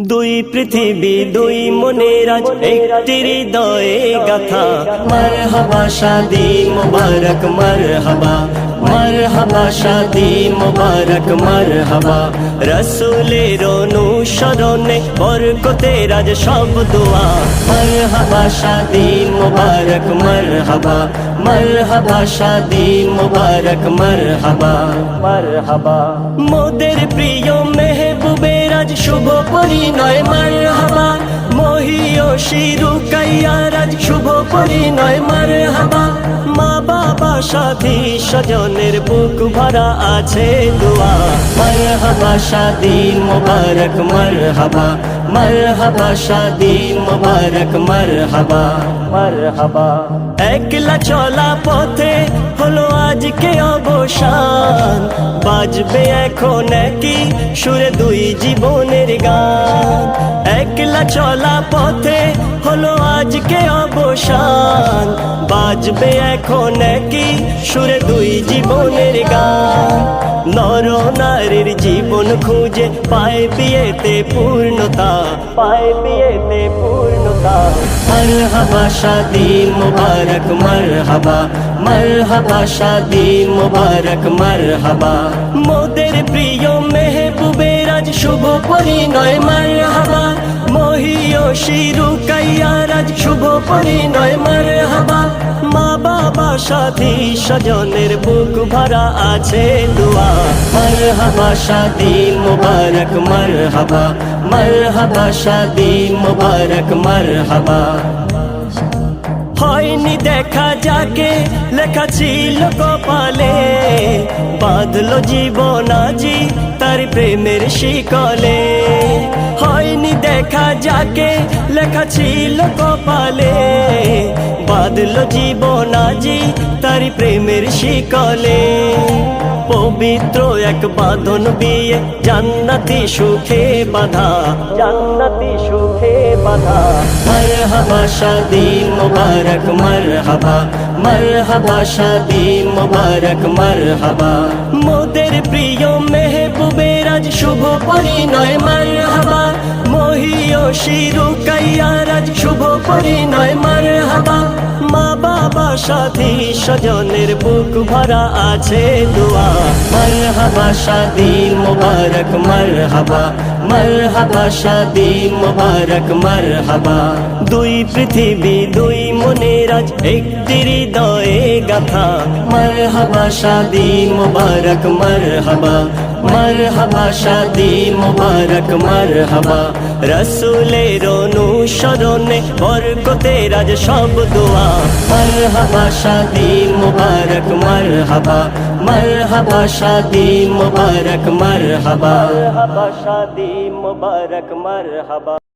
দুই পৃথিবী দুই মনের আজ একটি হৃদয়ে গাথা। মার হবা শাদি মুবারক মার হবা মার হবা শাদি মুবারক মার হবা রসুলের অনুসরণে বরকতে রাজ সব দোয়া। মার হবা শাদি মুবারক মার হবা মার হবা শাদি মুবারক মার হবা মার হবা মোদের প্রিয় মেহবুবে রাজ শুভ পরিণয় মার হাবা মহিও শিরু কাইয়ার আজ শুভ পরিণয় মার হাবা মা বাবা সাথী স্বজনের বুক ভরা আছে দোয়া। মর হবা শাদি মোবারক মর হবা মর হবা শাদি মোবারক মর হবা মর হবা একলা চলা পথে হলো আজকে অবসান। বাজবে এখন কি সুরে দুই জীবনের গান। একলা চলা পথে হলো আজকে অবসান। বাজবে এখন কি সুরে দুই জীবনের গান। নর নারীর জীবন খুঁজে পায় বিয়েতে পূর্ণতা, পায় বিয়েতে পূর্ণতা মুবারক মর হবা মর হবা শাদি মুবারক মর হবা মোদের প্রিয় মেহবুবের আজ শুভ পরিণয় মর হবা মহিও শিরু কাইয়ার আজ শুভ পরিণয় মর হবা সাথী স্বজনের বুক ভরা আছে দোয়া। মর হবা শাদি মুবারক মর হবা মর হবা শাদি মুবারক মর হবা হয়নি দেখা যাকে, লেখা ছিল কপালে। বাদলো জীবন আজি তার প্রেমের শিকলে। হয়নি দেখা যাকে, লেখা ছিল কপালে। জীবন আজি তার প্রেমের শিকলে। পবিত্র এক বাঁধন বিয়ে, জান্নাতি সুখে বাধা, জান্নাতি সুখে বাধা। মর হবা শাদি মুবারক মর হবা মর হবা শাদি মুবারক মর হবা মোদের প্রিয় মেহবুবের আজ শুভ পরিণয় মর হবা মহিও শিরু কাইয়ার আজ শুভ পরিণয় মর সাথী স্বজনের বুক ভরা আছে দোয়া। মর হবা শাদি মুবারক মর হবা মর হবা শাদি মুবারক মর হবা দুই পৃথিবী, দুই মনের আজ একটি হৃদয়ে গাথা। মর হবা শাদি মুবারক মর হবা মর হবা শাদি মুবারক মর হবা রসুলের অনুসরণে বরকতে রাজ সব দোয়া। মর হবা শাদি মুবারক মর হবা মর হবা শাদি মুবারক মর হবা হবা শাদি মর হবা